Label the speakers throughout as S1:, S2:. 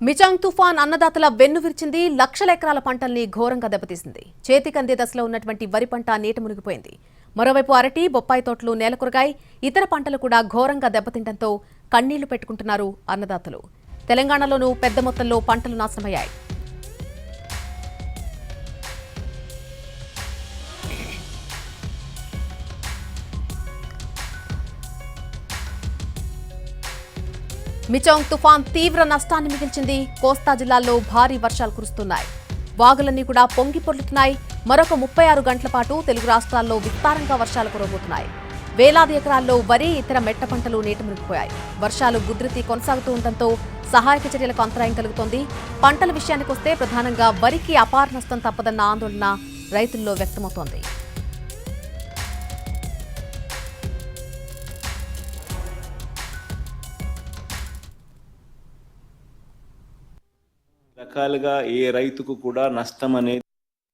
S1: మిజాంగ్ తుఫాన్ అన్నదాతల వెన్ను విరిచింది లక్షల ఎకరాల పంటల్ని ఘోరంగా దెబ్బతీసింది. చేతికందే దశలో ఉన్నటువంటి వరి పంట నీట మునిగిపోయింది. మరోవైపు అరటి బొప్పాయి తోటలు నేలకొరగాయి ఇతర పంటలు కూడా ఘోరంగా దెబ్బతింటంతో కన్నీళ్ళు పెట్టుకుంటున్నారు అన్నదాతలు. తెలంగాణలోనూ పెద్ద మొత్తంలో పంటలు నాశనమయ్యాయి. మిచాంగ్ తుఫాన్ తీవ్ర నష్టాన్ని మిగిల్చింది కోస్తా జిల్లాల్లో భారీ వర్షాలు కురుస్తున్నాయి. వాగులన్నీ కూడా పొంగి పొర్లుతున్నాయి. మరొక ముప్పై ఆరు గంటల పాటు తెలుగు రాష్ట్రాల్లో విస్తారంగా వర్షాలు కురబోతున్నాయి వేలాది ఎకరాల్లో వరి ఇతర మెట్ట పంటలు నీట మునిగిపోయాయి. వర్షాలు గుద్రతి కొనసాగుతూ ఉండటంతో సహాయక చర్యలకు అంతరాయం కలుగుతోంది. పంటల విషయానికి వస్తే ప్రధానంగా వరికి అపార నష్టం తప్పదన్న ఆందోళన రైతుల్లో వ్యక్తమవుతోంది.
S2: రకాలుగా ఏ రైతుకు కూడా నష్టం అనేది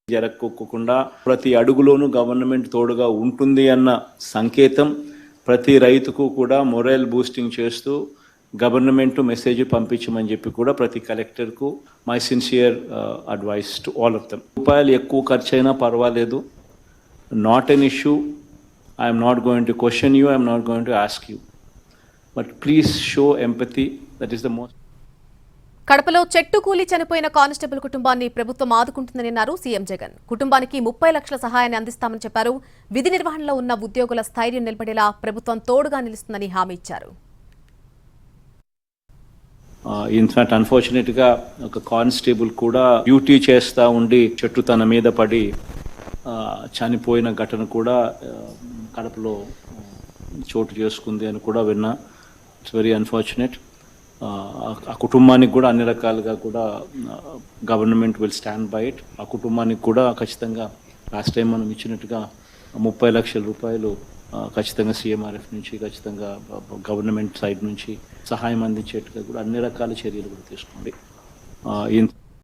S2: జరగకుండా ప్రతి అడుగులోనూ గవర్నమెంట్ తోడుగా ఉంటుంది అన్న సంకేతం ప్రతి రైతుకు కూడా మొరల్ బూస్టింగ్ చేస్తూ గవర్నమెంట్ మెసేజ్ పంపించమని చెప్పి కూడా ప్రతి కలెక్టర్కు my sincere advice to all of them రూపాయలు ఎక్కువ ఖర్చు అయినా పర్వాలేదు not an issue I'm not going to question you I'm not going to ask you but please show empathy that is the most
S1: కడపలో చెట్టు కూలి చనిపోయిన కానిస్టేబుల్ కుటుంబాన్ని ప్రభుత్వం ఆదుకుంటుందని అన్నారు సీఎం జగన్. కుటుంబానికి ముప్పై లక్షల సహాయాన్ని అందిస్తామని చెప్పారు. విధి నిర్వహణలో ఉన్న ఉద్యోగుల స్థైర్యం నిలబడేలా ప్రభుత్వం తోడుగా నిలుస్తుందని హామీ ఇచ్చారు.
S2: ఇన్ఫాక్ట్ అన్ఫార్చునేట్గా ఒక కానిస్టేబుల్ కూడా డ్యూటీ చేస్తూ ఉండి చెట్టు తన మీద పడి చనిపోయిన ఘటన కూడా కడపలో చోటు చేసుకుంది అని కూడా విన్నా. ఇట్స్ వెరీ అన్ఫార్చునేట్ ఆ కుటుంబానికి కూడా అన్ని రకాలుగా కూడా government will stand by it. ఆ కుటుంబానికి కూడా ఖచ్చితంగా లాస్ట్ టైం మనం ఇచ్చినట్టుగా ముప్పై లక్షల రూపాయలు ఖచ్చితంగా సీఎంఆర్ఎఫ్ నుంచి ఖచ్చితంగా గవర్నమెంట్ సైడ్ నుంచి సహాయం అందించేట్టుగా కూడా అన్ని రకాల చర్యలు కూడా తీసుకోండి.